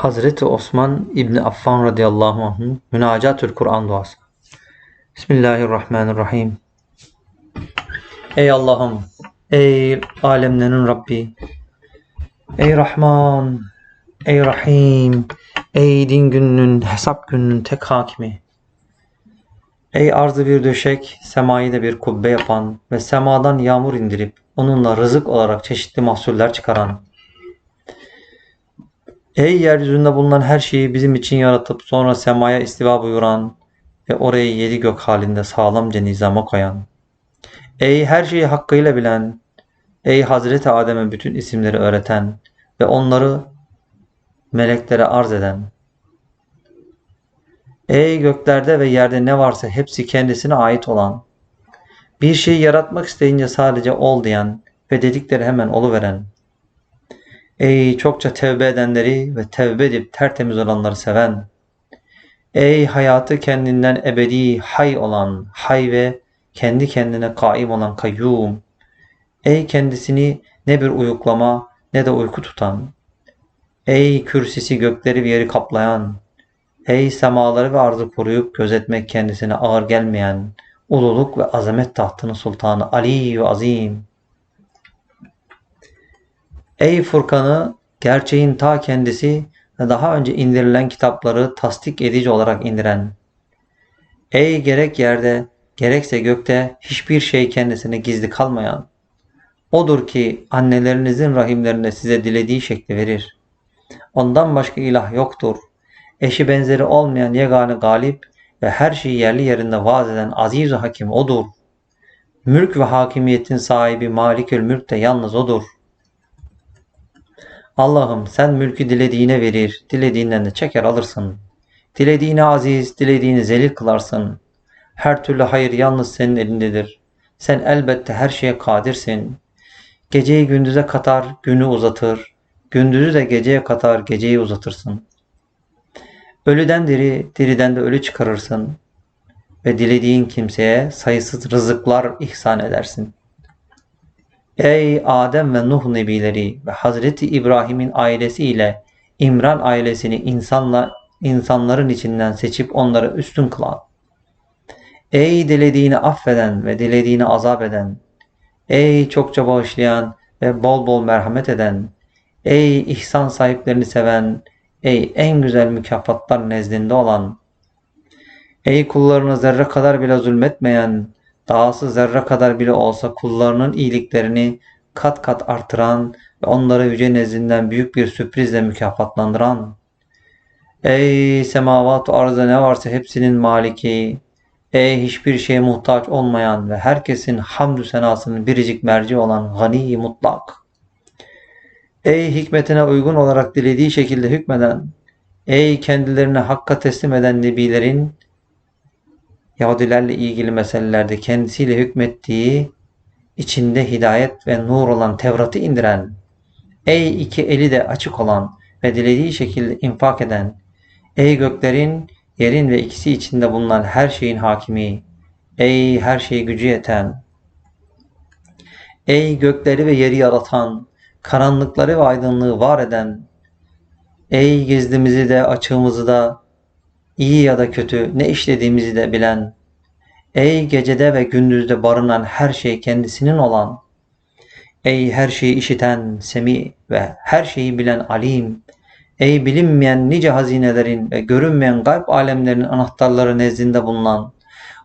Hazreti Osman İbni Affan radıyallahu anh'ın Münacatül Kur'an duası. Bismillahirrahmanirrahim. Ey Allah'ım, ey alemlerin Rabbi, ey Rahman, ey Rahim, ey din gününün, hesap gününün tek hakimi. Ey arzı bir döşek, semayı da bir kubbe yapan ve semadan yağmur indirip onunla rızık olarak çeşitli mahsuller çıkaran. Ey yeryüzünde bulunan her şeyi bizim için yaratıp sonra semaya istiva buyuran ve orayı yedi gök halinde sağlamca nizama koyan. Ey her şeyi hakkıyla bilen, ey Hazreti Adem'e bütün isimleri öğreten ve onları meleklere arz eden. Ey göklerde ve yerde ne varsa hepsi kendisine ait olan, bir şeyi yaratmak isteyince sadece ol diyen ve dedikleri hemen oluveren. Ey çokça tevbe edenleri ve tevbe edip tertemiz olanları seven. Ey hayatı kendinden ebedi hay olan, hay ve kendi kendine kaim olan kayyum. Ey kendisini ne bir uyuklama ne de uyku tutan. Ey kürsisi gökleri ve yeri kaplayan. Ey semaları ve arzı koruyup gözetmek kendisine ağır gelmeyen, ululuk ve azamet tahtının sultanı Ali ve Azim. Ey Furkan'ı gerçeğin ta kendisi ve daha önce indirilen kitapları tasdik edici olarak indiren. Ey gerek yerde gerekse gökte hiçbir şey kendisine gizli kalmayan. Odur ki annelerinizin rahimlerine size dilediği şekli verir. Ondan başka ilah yoktur. Eşi benzeri olmayan yegane galip ve her şeyi yerli yerinde vaaz eden aziz hakim odur. Mülk ve hakimiyetin sahibi malikül mülk de yalnız odur. Allah'ım sen mülkü dilediğine verir, dilediğinden de çeker alırsın. Dilediğini aziz, dilediğini zelil kılarsın. Her türlü hayır yalnız senin elindedir. Sen elbette her şeye kadirsin. Geceyi gündüze katar, günü uzatır. Gündüzü de geceye katar, geceyi uzatırsın. Ölüden diri, diriden de ölü çıkarırsın. Ve dilediğin kimseye sayısız rızıklar ihsan edersin. Ey Adem ve Nuh nebileri ve Hazreti İbrahim'in ailesiyle İmran ailesini insanla insanların içinden seçip onları üstün kılan. Ey dilediğini affeden ve dilediğini azap eden. Ey çokça bağışlayan ve bol bol merhamet eden. Ey ihsan sahiplerini seven. Ey en güzel mükafatlar nezdinde olan. Ey kullarına zerre kadar bile zulmetmeyen dahası zerre kadar bile olsa kullarının iyiliklerini kat kat artıran ve onları yüce nezdinden büyük bir sürprizle mükafatlandıran. Ey semavat arza ne varsa hepsinin maliki, ey hiçbir şeye muhtaç olmayan ve herkesin hamdü senasının biricik merci olan gani mutlak. Ey hikmetine uygun olarak dilediği şekilde hükmeden, ey kendilerine hakka teslim eden nebilerin Yahudilerle ilgili meselelerde kendisiyle hükmettiği, içinde hidayet ve nur olan Tevrat'ı indiren, ey iki eli de açık olan ve dilediği şekilde infak eden, ey göklerin, yerin ve ikisi içinde bulunan her şeyin hakimi, ey her şeyi gücü yeten, ey gökleri ve yeri yaratan, karanlıkları ve aydınlığı var eden, ey gizlimizi de açığımızı da iyi ya da kötü ne işlediğimizi de bilen, ey gecede ve gündüzde barınan her şey kendisinin olan, ey her şeyi işiten Semi ve her şeyi bilen Alim, ey bilinmeyen nice hazinelerin ve görünmeyen gayb alemlerinin anahtarları nezdinde bulunan,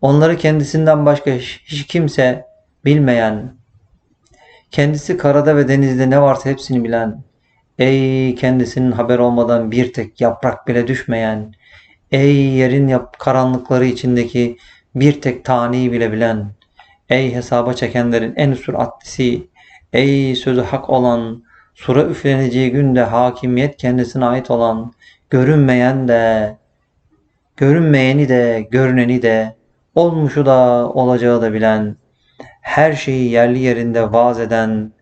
onları kendisinden başka hiç kimse bilmeyen, kendisi karada ve denizde ne varsa hepsini bilen, ey kendisinin haber olmadan bir tek yaprak bile düşmeyen, Ey yerin yap karanlıkları içindeki bir tek taneyi bile bilen, ey hesaba çekenlerin en süratlisi, ey sözü hak olan, sura üfleneceği günde hakimiyet kendisine ait olan, görünmeyen de, görünmeyeni de, görüneni de, olmuşu da, olacağı da bilen, her şeyi yerli yerinde vaaz eden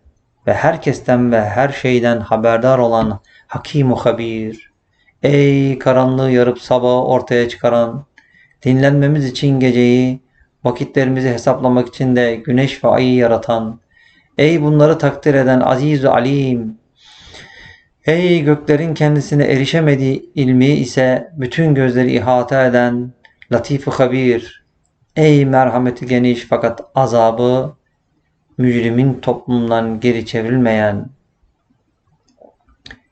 ve herkesten ve her şeyden haberdar olan Hakim-u Habir, Ey karanlığı yarıp sabahı ortaya çıkaran, dinlenmemiz için geceyi, vakitlerimizi hesaplamak için de güneş ve ayı yaratan, ey bunları takdir eden aziz alim, Ey göklerin kendisine erişemediği ilmi ise bütün gözleri ihata eden latif-i habir. Ey merhameti geniş fakat azabı mücrimin toplumdan geri çevrilmeyen.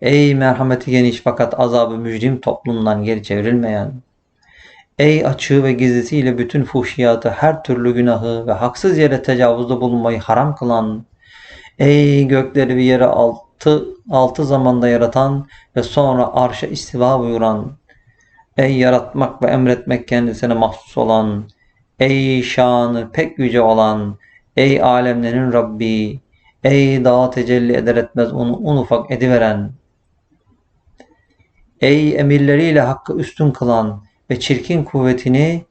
Ey merhameti geniş fakat azabı mücrim toplumdan geri çevrilmeyen. Ey açığı ve gizlisiyle bütün fuhşiyatı, her türlü günahı ve haksız yere tecavüzde bulunmayı haram kılan, ey gökleri ve yeri altı, altı zamanda yaratan ve sonra arşa istiva buyuran, ey yaratmak ve emretmek kendisine mahsus olan, ey şanı pek yüce olan, ey alemlerin Rabbi, ey dağa tecelli eder etmez onu un ufak ediveren, ey emirleriyle hakkı üstün kılan, ve çirkin kuvvetini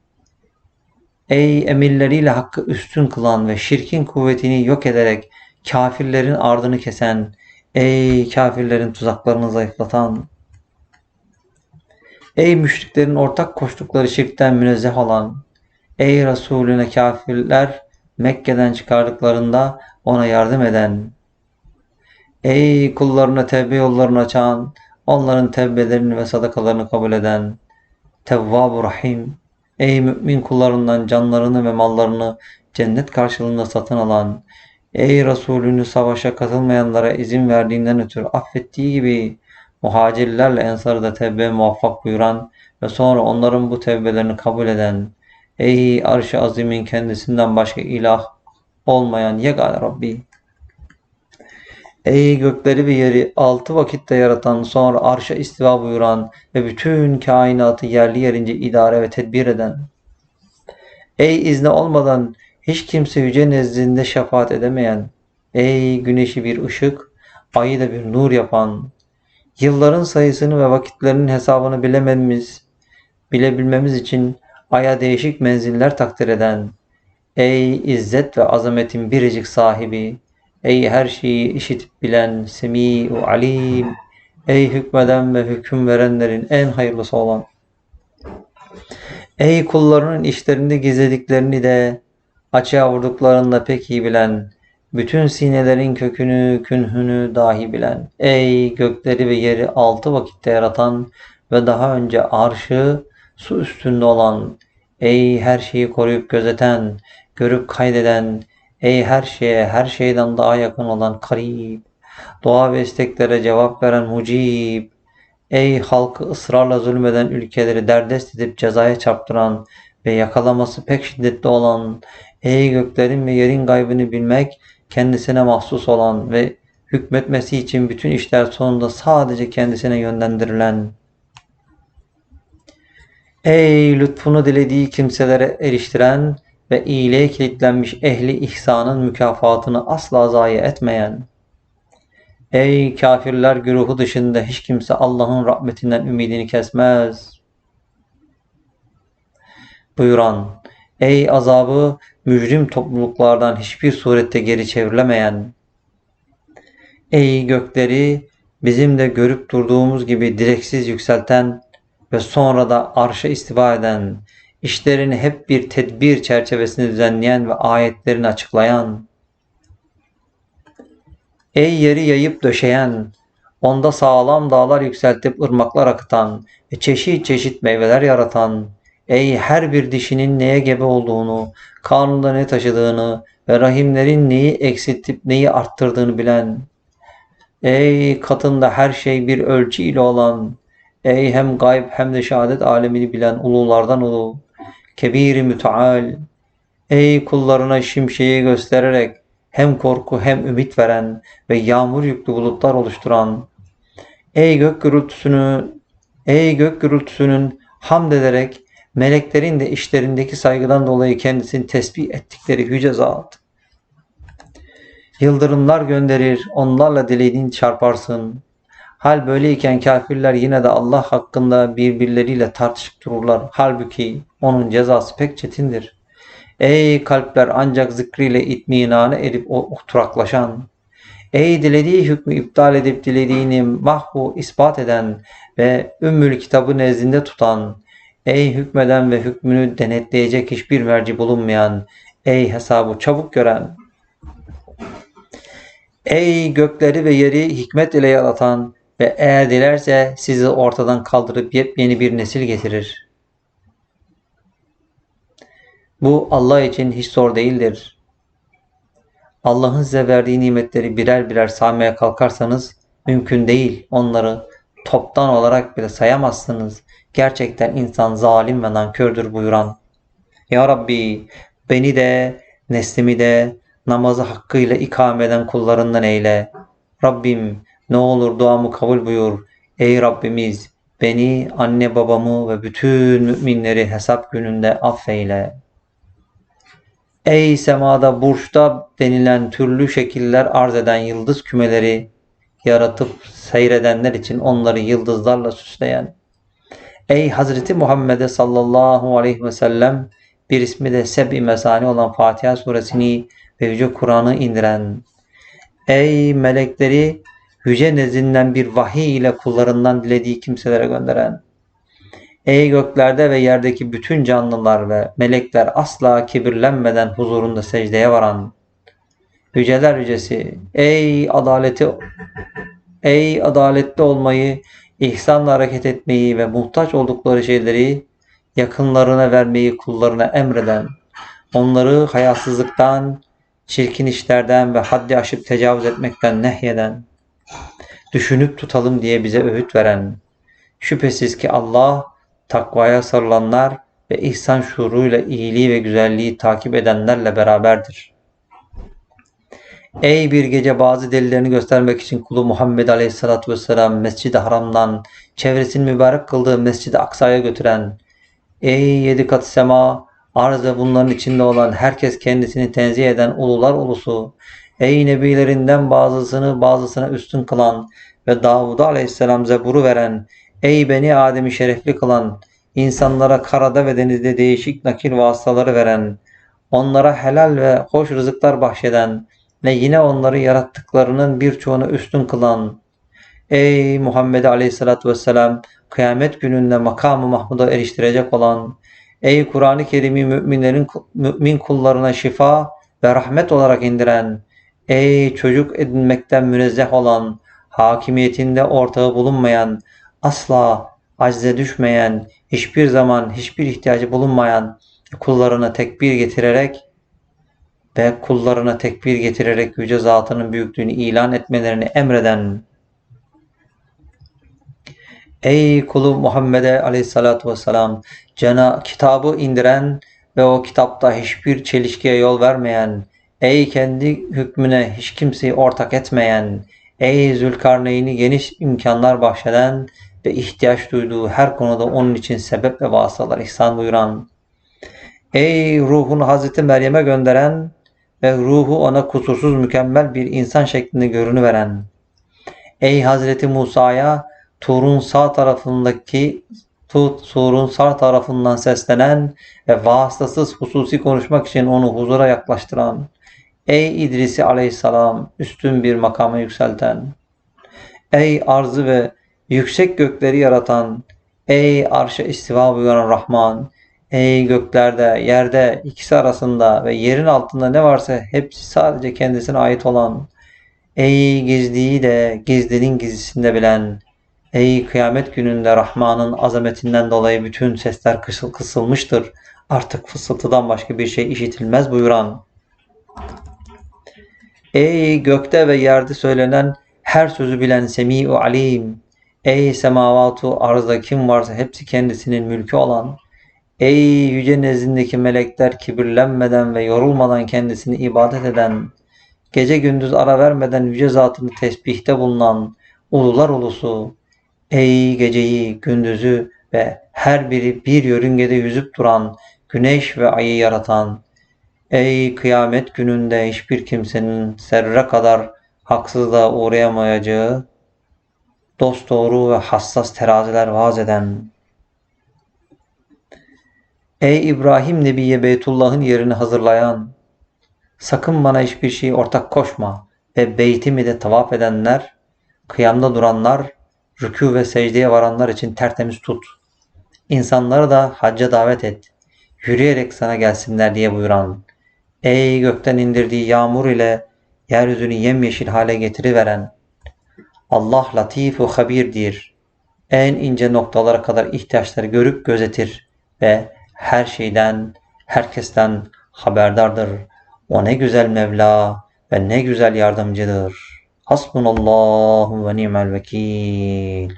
ey emirleriyle hakkı üstün kılan ve şirkin kuvvetini yok ederek kafirlerin ardını kesen, ey kafirlerin tuzaklarını zayıflatan, ey müşriklerin ortak koştukları şirkten münezzeh olan, ey Resulüne kafirler Mekke'den çıkardıklarında ona yardım eden, ey kullarına tevbe yollarını açan, onların tevbelerini ve sadakalarını kabul eden, Tevvab-ı Rahim, ey mümin kullarından canlarını ve mallarını cennet karşılığında satın alan, ey Resulünü savaşa katılmayanlara izin verdiğinden ötürü affettiği gibi muhacirlerle ensarı da tevbe muvaffak buyuran ve sonra onların bu tevbelerini kabul eden, ey arş-ı azimin kendisinden başka ilah olmayan yegane Rabbi, Ey gökleri ve yeri altı vakitte yaratan, sonra arşa istiva buyuran ve bütün kainatı yerli yerince idare ve tedbir eden. Ey izni olmadan hiç kimse yüce nezdinde şefaat edemeyen, ey güneşi bir ışık, ayı da bir nur yapan, yılların sayısını ve vakitlerinin hesabını bilememiz, bilebilmemiz için aya değişik menziller takdir eden, ey izzet ve azametin biricik sahibi, Ey her şeyi işitip bilen, semi'u alim, ey hükmeden ve hüküm verenlerin en hayırlısı olan. Ey kullarının işlerinde gizlediklerini de açığa vurduklarında pek iyi bilen, bütün sinelerin kökünü, künhünü dahi bilen, ey gökleri ve yeri altı vakitte yaratan ve daha önce arşı su üstünde olan, ey her şeyi koruyup gözeten, görüp kaydeden, Ey her şeye, her şeyden daha yakın olan karib, dua ve isteklere cevap veren mucib, ey halkı ısrarla zulmeden ülkeleri derdest edip cezaya çarptıran ve yakalaması pek şiddetli olan, ey göklerin ve yerin gaybını bilmek kendisine mahsus olan ve hükmetmesi için bütün işler sonunda sadece kendisine yönlendirilen, ey lütfunu dilediği kimselere eriştiren ve iyiliğe kilitlenmiş ehli ihsanın mükafatını asla zayi etmeyen, Ey kafirler güruhu dışında hiç kimse Allah'ın rahmetinden ümidini kesmez. Buyuran, ey azabı mücrim topluluklardan hiçbir surette geri çevrilemeyen, ey gökleri bizim de görüp durduğumuz gibi direksiz yükselten ve sonra da arşa istiva eden, işlerini hep bir tedbir çerçevesinde düzenleyen ve ayetlerini açıklayan, Ey yeri yayıp döşeyen, onda sağlam dağlar yükseltip ırmaklar akıtan ve çeşit çeşit meyveler yaratan, ey her bir dişinin neye gebe olduğunu, karnında ne taşıdığını ve rahimlerin neyi eksiltip neyi arttırdığını bilen, ey katında her şey bir ölçü ile olan, ey hem gayb hem de şehadet alemini bilen ululardan ulu, kebiri müteal, ey kullarına şimşeği göstererek hem korku hem ümit veren ve yağmur yüklü bulutlar oluşturan, ey gök gürültüsünü, ey gök gürültüsünün hamd ederek meleklerin de işlerindeki saygıdan dolayı kendisini tesbih ettikleri yüce zat. Yıldırımlar gönderir, onlarla dilediğin çarparsın. Hal böyleyken kafirler yine de Allah hakkında birbirleriyle tartışıp dururlar. Halbuki onun cezası pek çetindir. Ey kalpler ancak zikriyle itminane edip oturaklaşan, ey dilediği hükmü iptal edip dilediğini mahvu ispat eden ve ümmül kitabı nezdinde tutan, ey hükmeden ve hükmünü denetleyecek hiçbir merci bulunmayan, ey hesabı çabuk gören, ey gökleri ve yeri hikmet ile yaratan, ve eğer dilerse sizi ortadan kaldırıp yepyeni bir nesil getirir. Bu Allah için hiç zor değildir. Allah'ın size verdiği nimetleri birer birer saymaya kalkarsanız mümkün değil. Onları toptan olarak bile sayamazsınız. Gerçekten insan zalim ve nankördür buyuran. Ya Rabbi beni de neslimi de namazı hakkıyla ikame eden kullarından eyle. Rabbim ne olur duamı kabul buyur. Ey Rabbimiz beni, anne babamı ve bütün müminleri hesap gününde affeyle. Ey semada burçta denilen türlü şekiller arz eden yıldız kümeleri yaratıp seyredenler için onları yıldızlarla süsleyen. Ey Hazreti Muhammed'e sallallahu aleyhi ve sellem bir ismi de Seb-i Mesani olan Fatiha suresini ve Yüce Kur'an'ı indiren. Ey melekleri yüce nezinden bir vahiy ile kullarından dilediği kimselere gönderen. Ey göklerde ve yerdeki bütün canlılar ve melekler asla kibirlenmeden huzurunda secdeye varan. Yüceler yücesi, ey adaleti, ey adaletli olmayı, ihsanla hareket etmeyi ve muhtaç oldukları şeyleri yakınlarına vermeyi kullarına emreden, onları hayasızlıktan, çirkin işlerden ve haddi aşıp tecavüz etmekten nehyeden, düşünüp tutalım diye bize öğüt veren, şüphesiz ki Allah takvaya sarılanlar ve ihsan şuuruyla iyiliği ve güzelliği takip edenlerle beraberdir. Ey bir gece bazı delillerini göstermek için kulu Muhammed Aleyhisselatü Vesselam Mescid-i Haram'dan çevresini mübarek kıldığı Mescid-i Aksa'ya götüren, Ey yedi kat sema, arz ve bunların içinde olan herkes kendisini tenzih eden ulular ulusu, Ey nebilerinden bazısını bazısına üstün kılan ve Davud'a aleyhisselam zeburu veren, Ey beni Adem'i şerefli kılan, insanlara karada ve denizde değişik nakil vasıtaları veren, onlara helal ve hoş rızıklar bahşeden ve yine onları yarattıklarının birçoğunu üstün kılan, Ey Muhammed Aleyhisselatü Vesselam, kıyamet gününde makamı Mahmud'a eriştirecek olan, ey Kur'an-ı Kerim'i müminlerin mümin kullarına şifa ve rahmet olarak indiren, ey çocuk edinmekten münezzeh olan, hakimiyetinde ortağı bulunmayan, asla acize düşmeyen, hiçbir zaman hiçbir ihtiyacı bulunmayan kullarına tekbir getirerek ve kullarına tekbir getirerek yüce zatının büyüklüğünü ilan etmelerini emreden. Ey kulu Muhammed'e aleyhissalatu vesselam cana kitabı indiren ve o kitapta hiçbir çelişkiye yol vermeyen, ey kendi hükmüne hiç kimseyi ortak etmeyen, ey Zülkarneyn'i geniş imkanlar bahşeden ve ihtiyaç duyduğu her konuda onun için sebep ve vasıtalar ihsan buyuran, ey ruhunu Hazreti Meryem'e gönderen ve ruhu ona kusursuz mükemmel bir insan şeklinde görünüveren, ey Hazreti Musa'ya Tur'un sağ tarafındaki Tut Sur'un sağ tarafından seslenen ve vasıtasız hususi konuşmak için onu huzura yaklaştıran, Ey İdrisi aleyhisselam üstün bir makama yükselten, Ey arzı ve yüksek gökleri yaratan, Ey arşa istiva buyuran Rahman, Ey göklerde, yerde, ikisi arasında ve yerin altında ne varsa hepsi sadece kendisine ait olan, Ey gizliyi de gizlinin gizlisinde bilen, Ey kıyamet gününde Rahman'ın azametinden dolayı bütün sesler kısıl kısılmıştır. Artık fısıltıdan başka bir şey işitilmez buyuran. Ey gökte ve yerde söylenen her sözü bilen Semi'u Alim. Ey semavatu arzda kim varsa hepsi kendisinin mülkü olan. Ey yüce nezdindeki melekler kibirlenmeden ve yorulmadan kendisini ibadet eden. Gece gündüz ara vermeden yüce zatını tesbihte bulunan ulular ulusu. Ey geceyi, gündüzü ve her biri bir yörüngede yüzüp duran, güneş ve ayı yaratan, ey kıyamet gününde hiçbir kimsenin serre kadar haksızlığa uğrayamayacağı, dost doğru ve hassas teraziler vaaz eden, Ey İbrahim Nebiye Beytullah'ın yerini hazırlayan, sakın bana hiçbir şey ortak koşma ve beytimi de tavaf edenler, kıyamda duranlar, rükû ve secdeye varanlar için tertemiz tut. İnsanları da hacca davet et. Yürüyerek sana gelsinler diye buyuran. Ey gökten indirdiği yağmur ile yeryüzünü yemyeşil hale getiriveren. Allah latif ve habirdir. En ince noktalara kadar ihtiyaçları görüp gözetir ve her şeyden, herkesten haberdardır. O ne güzel Mevla ve ne güzel yardımcıdır. Hasbunallahu ve ni'mel vekil.